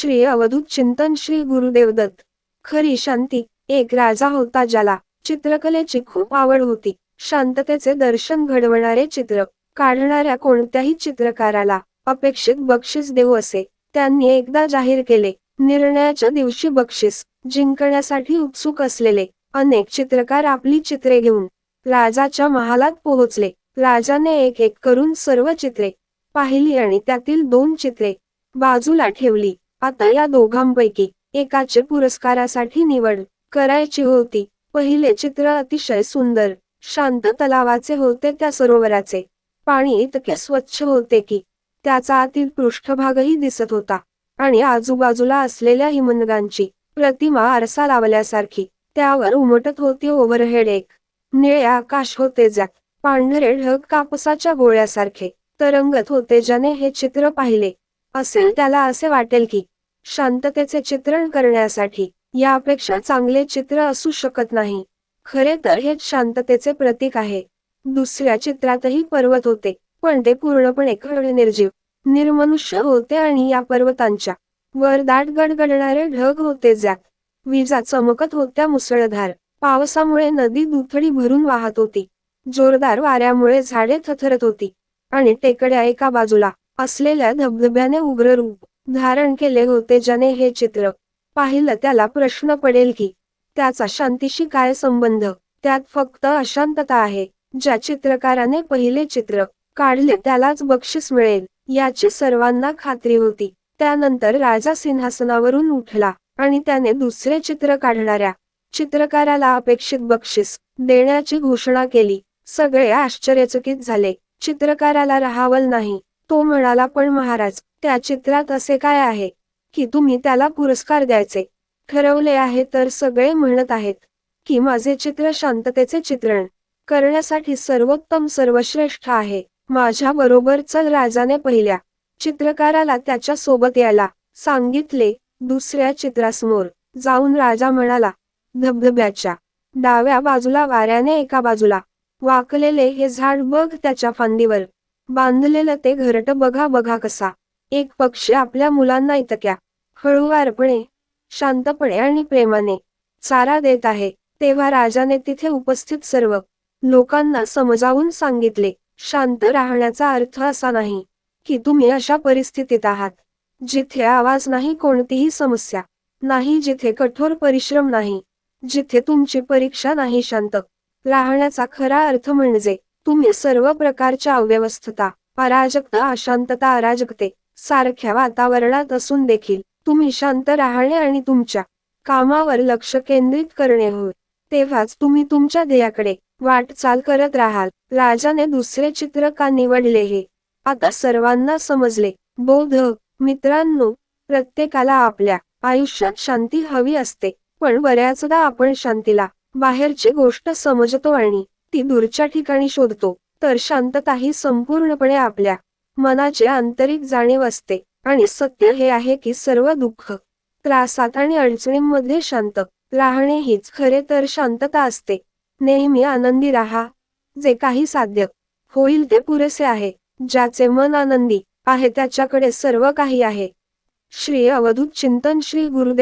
श्री अवधूत चिंतन श्री गुरुदेव दत्त. खरी शांती एक राजा होता ज्याला चित्रकलेची खूप आवड होती. शांततेचे दर्शन घडवणारे चित्र काढणाऱ्या कोणत्याही चित्रकाराला अपेक्षित बक्षीस देऊ असे त्यांनी एकदा जाहीर केले. निर्णयाच्या दिवशी बक्षीस जिंकण्यासाठी उत्सुक असलेले अनेक चित्रकार आपली चित्रे घेऊन राजाच्या महालात पोहोचले. राजाने एक एक करून सर्व चित्रे पाहिली आणि त्यातील दोन चित्रे बाजूला ठेवली. आता या दोघांपैकी एकाचे पुरस्कारासाठी निवड करायची होती. पहिले चित्र अतिशय सुंदर शांत तलावाचे होते त्या सरोवराचे. पाणी इतके स्वच्छ होते की त्याचा आतील पृष्ठभागही दिसत होता. आणि आजूबाजूला असलेल्या हिमनगांची प्रतिमा आरसा लावल्यासारखी त्यावर उमटत होती ओव्हरहेड एक. निळे आकाश होते ज्यात पांढरे ढग कापसाच्या गोळ्यासारखे तरंगत होते ज्याने हे चित्र पाहिले. असेल त्याला असे वाटेल की शांततेचे चित्रण करण्यासाठी यापेक्षा चांगले चित्र असू शकत नाही. खरे तर हेच शांततेचे प्रतीक आहे. दुसऱ्या चित्रातही पर्वत होते पण ते पूर्णपणे खड निर्जीव निर्मनुष्य होते आणि या पर्वतांच्या वर दाट गडगडणारे ढग होते ज्यात विजा चमकत होत्या मुसळधार पावसामुळे नदी दुथडी भरून वाहत होती. जोरदार वाऱ्यामुळे झाडे थथरत होती आणि टेकड्या एका बाजूला असलेल्या धबधब्याने उग्र रूप धारण केले होते ज्याने हे चित्र पाहिलं. त्याला प्रश्न पडेल की त्याचा शांतीशी काय संबंध? त्यात फक्त अशांतता आहे ज्या चित्रकाराने पहिले चित्र काढले त्यालाच बक्षीस मिळेल याची सर्वांना खात्री होती. त्यानंतर राजा सिंहासनावरून उठला आणि त्याने दुसरे चित्र काढणाऱ्या चित्रकाराला अपेक्षित बक्षीस देण्याची घोषणा केली. सगळे आश्चर्यचकित झाले. चित्रकाराला राहावल नाही. तो म्हणाला पण महाराज त्या चित्रात असे काय आहे की तुम्ही त्याला पुरस्कार द्यायचे? ठरवले आहे तर सगळे म्हणत आहेत की माझे चित्र शांततेचे चित्रण करण्यासाठी सर्वोत्तम सर्वश्रेष्ठ आहे. माझ्या बरोबर चल राजाने पहिल्या चित्रकाराला त्याच्या सोबत यायला सांगितले. दुसऱ्या चित्रासमोर जाऊन राजा म्हणाला धबधब्याच्या डाव्या बाजूला वाऱ्याने एका बाजूला वाकलेले हे झाड बघ त्याच्या फांदीवर. बांधलेलं ते घरट बघा बघा कसा. एक पक्षी आपल्या मुलांना इतक्या हळूवारपणे शांतपणे आणि प्रेमाने चारा देत आहे तेव्हा राजाने तिथे उपस्थित सर्व लोकांना समजावून सांगितले शांत राहण्याचा अर्थ असा नाही की तुम्ही अशा परिस्थितीत आहात जिथे आवाज नाही कोणतीही समस्या नाही जिथे कठोर परिश्रम नाही जिथे तुमची परीक्षा नाही शांत. राहण्याचा खरा अर्थ म्हणजे तुम्ही सर्व प्रकारच्या अव्यवस्थता अराजकता अशांतता अराजकते सारख्या वातावरणात असून देखील तुम्ही शांत राहणे आणि तुमच्या कामावर लक्ष केंद्रित करणे होय. तेव्हाच तुम्ही तुमच्या ध्येयाकडे वाटचाल करत राहाल. राजाने दुसरे चित्र का निवडले हे? आता सर्वांना समजले. बौद्ध मित्रांनो प्रत्येकाला आपल्या आयुष्यात शांती हवी असते पण बऱ्याचदा आपण शांतीला बाहेरची गोष्ट समजतो आणि ती दूरच्या ठिकाणी शोधतो तर शांतता ही संपूर्णपणे आपल्या मनाचे आंतरिक जाणीव असते. आणि सत्य हे आहे की सर्व दुःख त्रासात आणि अडचणींमध्ये शांत राहणे हीच खरे तर शांतता असते. नेहमी आनंदी राहा जे काही साध्य होईल ते पुरेसे आहे ज्याचे मन आनंदी आहे त्याच्याकडे सर्व काही आहे. श्री अवधूत चिंतन श्री गुरुदेव